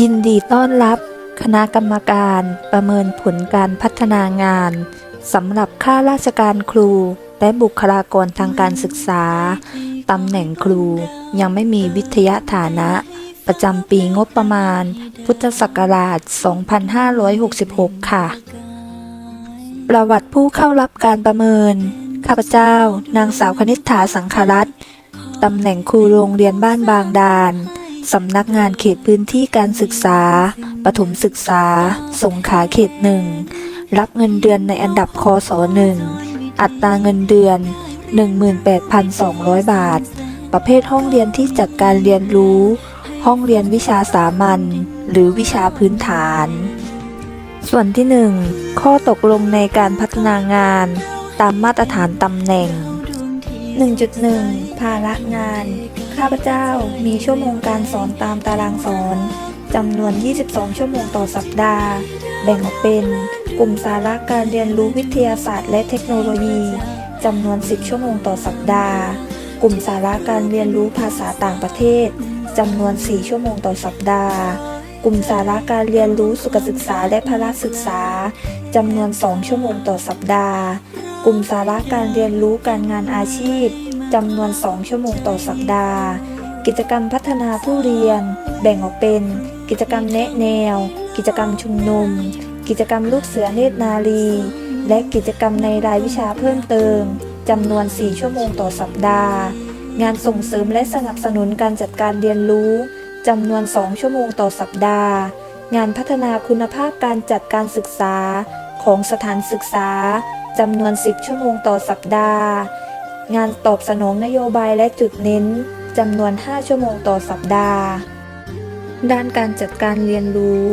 ยินดีต้อนรับ คณะกรรมการประเมินผลการพัฒนางานสำหรับข้าราชการครู และบุคลากรทางการศึกษาตำแหน่งครูยังไม่มีวิทยาฐานะ ประจำปีงบประมาณ พุทธศักราช 2566 ค่ะ ประวัติผู้เข้ารับการประเมิน ข้าพเจ้า นางสาวคณิษฐาสังครัตน์ตำแหน่งครูโรงเรียนบ้านบางดาน สำนักงานเขตพื้นที่การศึกษา ปฐมศึกษา สงขลาเขตหนึ่ง รับเงินเดือนในอันดับคศหนึ่ง อัตราเงินเดือน 18,200 บาท ประเภทห้องเรียนที่จัดการเรียนรู้ ห้องเรียนวิชาสามัญ หรือวิชาพื้นฐาน ส่วนที่ 1 ข้อตกลงในการพัฒนางาน ตามมาตรฐานตำแหน่ง 1.1 ภาระงาน ข้าพเจ้ามีชั่วโมงการสอนตามตารางสอนจำนวน 22 ชั่วโมงต่อสัปดาห์ แบ่งออกเป็น กลุ่มสาระการเรียนรู้วิทยาศาสตร์และเทคโนโลยีจำนวน 10 ชั่วโมงต่อสัปดาห์ กลุ่มสาระการเรียนรู้ภาษาต่างประเทศจำนวน 4 ชั่วโมงต่อสัปดาห์ กลุ่มสาระการเรียนรู้สุขศึกษาและพละศึกษาจำนวน 2 ชั่วโมงต่อสัปดาห์ กลุ่มสาระการเรียนรู้การงานอาชีพ จำนวน 2 ชั่วโมงต่อสัปดาห์ กิจกรรมพัฒนาผู้เรียน แบ่งออกเป็น กิจกรรมแนะแนว กิจกรรมชุมนุม กิจกรรมลูกเสือเนตรนารี และกิจกรรมในรายวิชาเพิ่มเติมจำนวน 4 ชั่วโมงต่อสัปดาห์ งานส่งเสริมและสนับสนุนการจัดการเรียนรู้จำนวน 2 ชั่วโมงต่อสัปดาห์ งานพัฒนาคุณภาพการจัดการศึกษาของสถานศึกษาจำนวน 10 ชั่วโมงต่อสัปดาห์ งานตอบสนองนโยบายและจุดเน้นจำนวน 5 ชั่วโมงต่อสัปดาห์ ด้านการจัดการเรียนรู้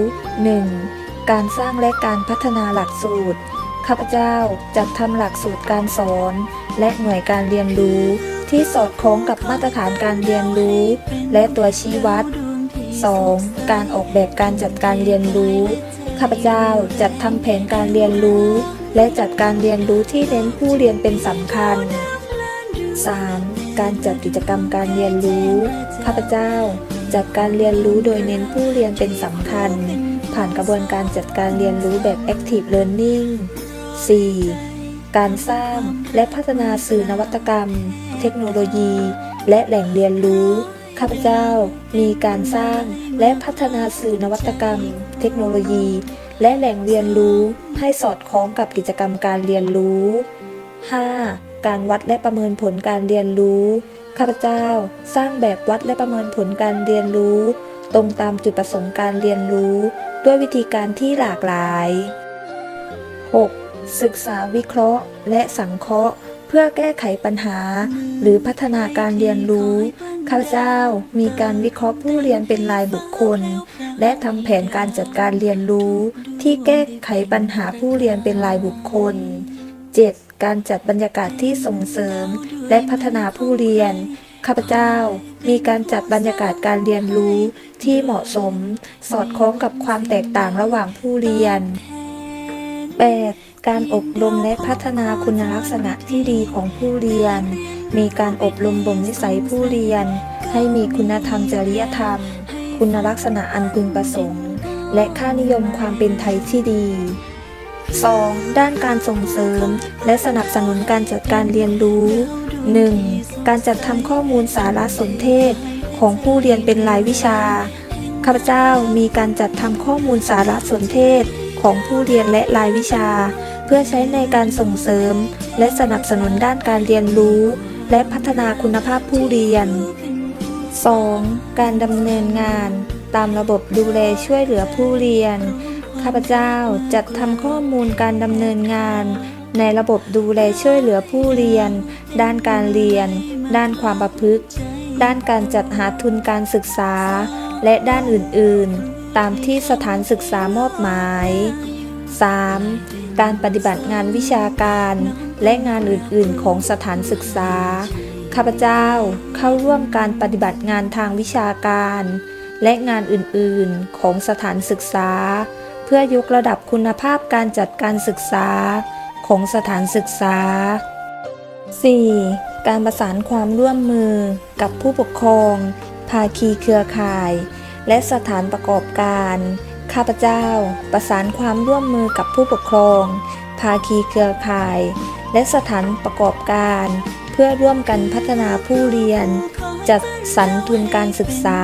1. การสร้างและการพัฒนาหลักสูตร ข้าพเจ้าจัดทำหลักสูตรการสอน และหน่วยการเรียนรู้ ที่สอดคล้องกับมาตรฐานการเรียนรู้ และตัวชี้วัด 2. การออกแบบการจัดการเรียนรู้ ข้าพเจ้าจัดทำแผนการเรียนรู้ และจัดการเรียนรู้ที่เน้นผู้เรียนเป็นสำคัญ 3. การจัดกิจกรรมการเรียนรู้ ข้าพเจ้า จัดการเรียนรู้โดยเน้นผู้เรียนเป็นสำคัญ ผ่านกระบวนการจัดการเรียนรู้แบบ Active Learning 4. การสร้างและพัฒนาสื่อนวัตกรรม เทคโนโลยี และแหล่งเรียนรู้ ข้าพเจ้า มีการสร้างและพัฒนาสื่อนวัตกรรม เทคโนโลยี และแหล่งเรียนรู้ให้สอดคล้องกับกิจกรรมการเรียนรู้ 5. การวัดและประเมินผลการเรียนรู้ ข้าพเจ้าสร้างแบบวัดและประเมินผลการเรียนรู้ ตรงตามจุดประสงค์การเรียนรู้ ด้วยวิธีการที่หลากหลาย 6. ศึกษาวิเคราะห์ และสังเคราะห์ เพื่อแก้ไขปัญหา หรือพัฒนาการเรียนรู้ ข้าพเจ้ามีการวิเคราะห์ผู้เรียนเป็นรายบุคคล และทำแผนการจัดการเรียนรู้ ที่แก้ไขปัญหาผู้เรียนเป็นรายบุคคล 7. การจัดบรรยากาศที่ส่งเสริม และพัฒนาผู้เรียน ข้าพเจ้ามีการจัดบรรยากาศการเรียนรู้ที่เหมาะสม สอดคล้องกับความแตกต่างระหว่างผู้เรียน 8. การอบรมและพัฒนาคุณลักษณะที่ดีของผู้เรียน มีการอบรมบ่มนิสัยผู้เรียน ให้มีคุณธรรมจริยธรรม คุณลักษณะอันพึงประสงค์ และค่านิยมความเป็นไทยที่ดี 2. ด้านการส่งเสริม และสนับสนุนการจัดการเรียนรู้ 1. การจัดทำข้อมูลสารสนเทศ ของผู้เรียนเป็นรายวิชา ข้าพเจ้ามีการจัดทำข้อมูลสารสนเทศ ของผู้เรียนและรายวิชา เพื่อใช้ในการส่งเสริม และสนับสนุนด้านการเรียนรู้ และพัฒนาคุณภาพผู้เรียน 2. การดำเนินงาน ตามระบบดูแลช่วยเหลือผู้เรียน ข้าพเจ้าจัดทำข้อมูลการดำเนินงาน ในระบบดูแลช่วยเหลือผู้เรียน ด้านการเรียน ด้านความประพฤติ ด้านการจัดหาทุนการศึกษา และด้านอื่นๆ ตามที่สถานศึกษามอบหมาย 3. การปฏิบัติงานวิชาการ และงานอื่นๆ ของสถานศึกษา ข้าพเจ้าเข้าร่วมการปฏิบัติงานทางวิชาการ และงานอื่นๆ ของสถานศึกษา พื่อยกระดับคุณภาพการจัดการศึกษาของสถานศึกษา 4. การประสานความร่วมมือกับผู้ปกครอง ภาคีเครือข่าย และสถานประกอบการ ข้าพเจ้า ประสานความร่วมมือกับผู้ปกครอง ภาคีเครือข่าย และสถานประกอบการ เพื่อร่วมกันพัฒนาผู้เรียน จัดสรรทุนการศึกษา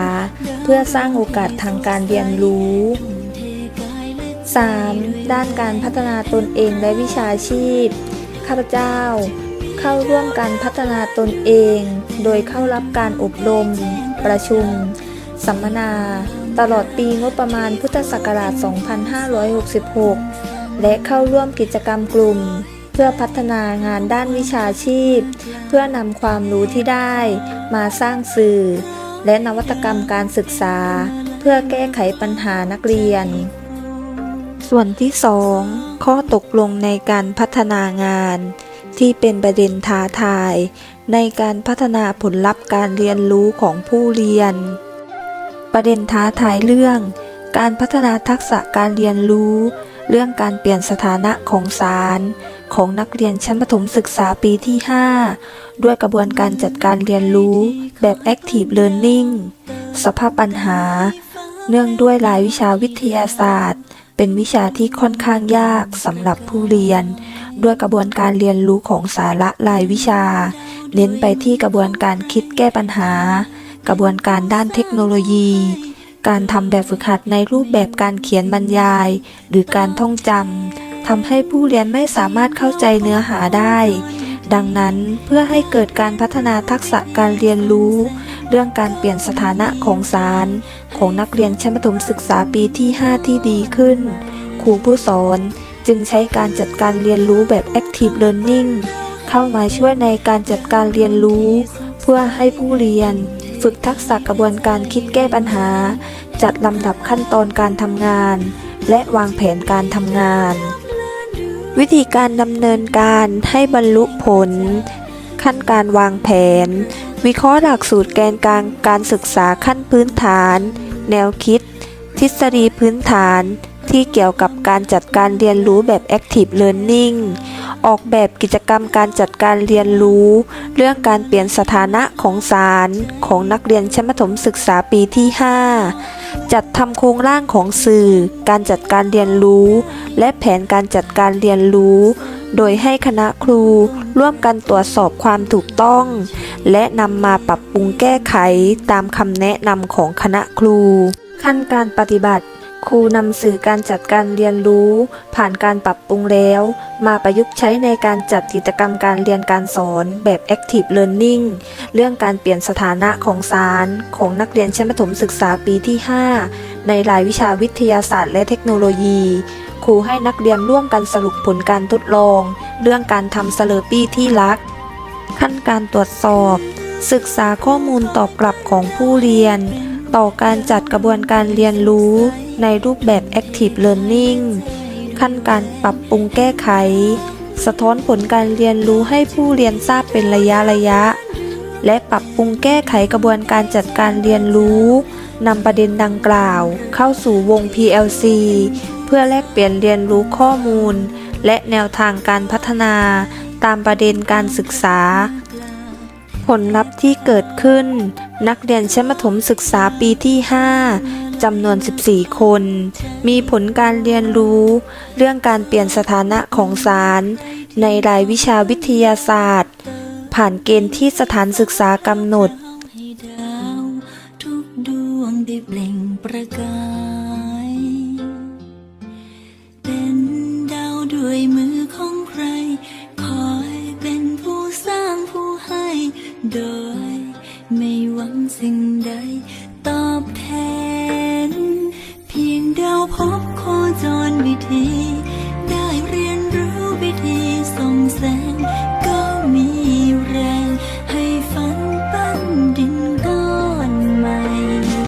เพื่อสร้างโอกาสทางการเรียนรู้ 3. ด้านการพัฒนาตนเองและวิชาชีพ ข้าพเจ้า เข้าร่วมการพัฒนาตนเอง โดยเข้ารับการอบรม ประชุม สัมมนา ตลอดปีงบประมาณพุทธศักราช 2566 และเข้าร่วมกิจกรรมกลุ่ม เพื่อพัฒนางานด้านวิชาชีพ เพื่อนำความรู้ที่ได้ มาสร้างสื่อ และนวัตกรรมการศึกษา เพื่อแก้ไขปัญหานักเรียน ส่วนที่ 2 ข้อตกลงในการพัฒนางาน ที่เป็นประเด็นท้าทาย ในการพัฒนาผลลัพธ์การเรียนรู้ของผู้เรียน ประเด็นท้าทายเรื่อง การพัฒนาทักษะการเรียนรู้ เรื่องการเปลี่ยนสถานะของสาร ของนักเรียนชั้นประถมศึกษาปีที่ 5 ด้วยกระบวนการจัดการเรียนรู้แบบ Active Learning สภาพปัญหา เนื่องด้วยรายวิชาวิทยาศาสตร์ เป็นวิชาที่ค่อนข้างยากสำหรับผู้เรียน ด้วยกระบวนการเรียนรู้ของสาระรายวิชา เน้นไปที่กระบวนการคิดแก้ปัญหา กระบวนการด้านเทคโนโลยี การทำแบบฝึกหัดในรูปแบบการเขียนบรรยาย หรือการท่องจำทำให้ผู้เรียนไม่สามารถเข้าใจเนื้อหาได้ ดังนั้นเพื่อให้เกิดการพัฒนาทักษะการเรียนรู้ เรื่องการเปลี่ยนสถานะของสาร ของนักเรียนชั้นประถมศึกษาปีที่ 5 ที่ดีขึ้น ครูผู้สอนจึงใช้การจัดการเรียนรู้แบบ Active Learning เข้ามาช่วยในการจัดการเรียนรู้ เพื่อให้ผู้เรียน ฝึกทักษะกระบวนการคิดแก้ปัญหา จัดลำดับขั้นตอนการทำงาน และวางแผนการทำงาน วิธีการดำเนินการให้บรรลุผล ขั้นการวางแผน วิเคราะห์หลักสูตรแกนกลางการศึกษาขั้นพื้นฐาน แนวคิด ทฤษฎีพื้นฐานที่เกี่ยวกับการจัดการเรียนรู้แบบ Active Learning ออกแบบกิจกรรมการจัดการเรียนรู้ เรื่องการเปลี่ยนสถานะของสารของนักเรียนชั้นประถมศึกษาปีที่ 5 จัดทำโครงร่างของสื่อ การจัดการเรียนรู้ และแผนการจัดการเรียนรู้ โดยให้คณะครูร่วมกันตรวจสอบความถูกต้อง และนำมาปรับปรุงแก้ไขตามคำแนะนำของคณะครู ขั้นการปฏิบัติ ครูนำสื่อการจัดการเรียนรู้ ผ่านการปรับปรุงแล้ว มาประยุกต์ใช้ในการจัดกิจกรรมการเรียนการสอนแบบ Active Learning เรื่องการเปลี่ยนสถานะของสาร ของนักเรียนชั้นประถมศึกษาปีที่ 5 ในรายวิชาวิทยาศาสตร์และเทคโนโลยี ครูให้นักเรียนร่วมกันสรุปผลการทดลอง เรื่องการทำสเลอปี้ที่รัก ขั้นการตรวจสอบ ศึกษาข้อมูลตอบกลับของผู้เรียน ต่อการจัดกระบวนการเรียนรู้ในรูปแบบ Active Learning ขั้นการปรับปรุงแก้ไข สะท้อนผลการเรียนรู้ให้ผู้เรียนทราบเป็นระยะระยะ และปรับปรุงแก้ไขกระบวนการจัดการเรียนรู้นำประเด็นดังกล่าว เข้าสู่วง PLC เพื่อแลกเปลี่ยนเรียนรู้ข้อมูล และแนวทางการพัฒนา ตามประเด็นการศึกษา ผลลัพธ์ที่เกิดขึ้น นักเรียนชั้นประถมศึกษาปีที่ 5จำนวน 14 คน มีผลการเรียนรู้ เรื่องการเปลี่ยนสถานะของสาร ในรายวิชาวิทยาศาสตร์ ผ่านเกณฑ์ที่สถานศึกษากำหนดได้เปล่งประกาย เป็นดาวด้วยมื อ